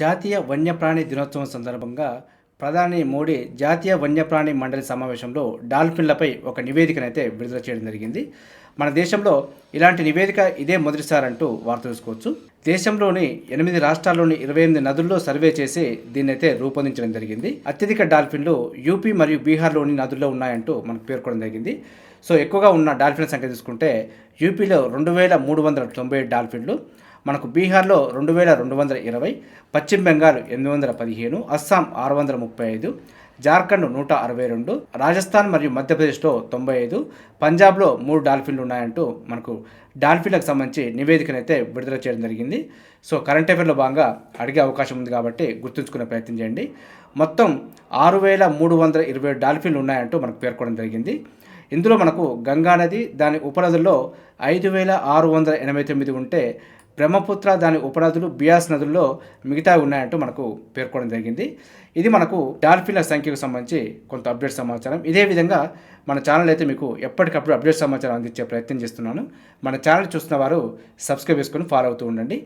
జాతీయ వన్యప్రాణి దినోత్సవం సందర్భంగా ప్రధాని మోడీ జాతీయ వన్యప్రాణి మండలి సమావేశంలో డాల్ఫిన్లపై ఒక నివేదికనైతే విడుదల చేయడం జరిగింది. మన దేశంలో ఇలాంటి నివేదిక ఇదే మొదటిసారంటూ వార్త చూసుకోవచ్చు దేశంలోని ఎనిమిది రాష్ట్రాల్లోని ఇరవై ఎనిమిది నదుల్లో సర్వే చేసి దీన్నైతే రూపొందించడం జరిగింది. అత్యధిక డాల్ఫిన్లు యూపీ మరియు బీహార్లోని నదుల్లో ఉన్నాయంటూ మనకు పేర్కొనడం జరిగింది. సో ఎక్కువగా ఉన్న డాల్ఫిన్ సంఖ్య తీసుకుంటే యూపీలో రెండు వేల మూడు వందల తొంభై ఏడు డాల్ఫిన్లు మనకు బీహార్లో రెండు వేల రెండు వందల ఇరవై పశ్చిమ బెంగాల్ ఎనిమిది వందల పదిహేను అస్సాం ఆరు వందల ముప్పై ఐదు జార్ఖండ్ నూట అరవై రెండు రాజస్థాన్ మరియు మధ్యప్రదేశ్లో తొంభై ఐదు పంజాబ్లో మూడు డాల్ఫిన్లు ఉన్నాయంటూ మనకు డాల్ఫిన్లకు సంబంధించి నివేదికనైతే విడుదల చేయడం జరిగింది. సో కరెంట్ అఫేర్లో భాగంగా అడిగే అవకాశం ఉంది కాబట్టి గుర్తుంచుకునే ప్రయత్నం చేయండి. మొత్తం ఆరు వేల మూడు వందల ఇరవై డాల్ఫిన్లు ఉన్నాయంటూ మనకు పేర్కొనడం జరిగింది. ఇందులో మనకు గంగా నది దాని ఉపనదుల్లో ఐదు వేల ఆరు వందల ఎనభై తొమ్మిది ఉంటే బ్రహ్మపుత్ర దాని ఉపనదులు బియాస్ నదుల్లో మిగతా ఉన్నాయంటూ మనకు పేర్కొనడం జరిగింది. ఇది మనకు డాల్ఫిన్ల సంఖ్యకు సంబంధించి కొంత అప్డేట్ సమాచారం. ఇదే విధంగా మన ఛానల్ అయితే మీకు ఎప్పటికప్పుడు అప్డేట్ సమాచారం అందించే ప్రయత్నం చేస్తున్నాను. మన ఛానల్ చూస్తున్న వారు సబ్స్క్రైబ్ చేసుకొని ఫాలో అవుతూ ఉండండి.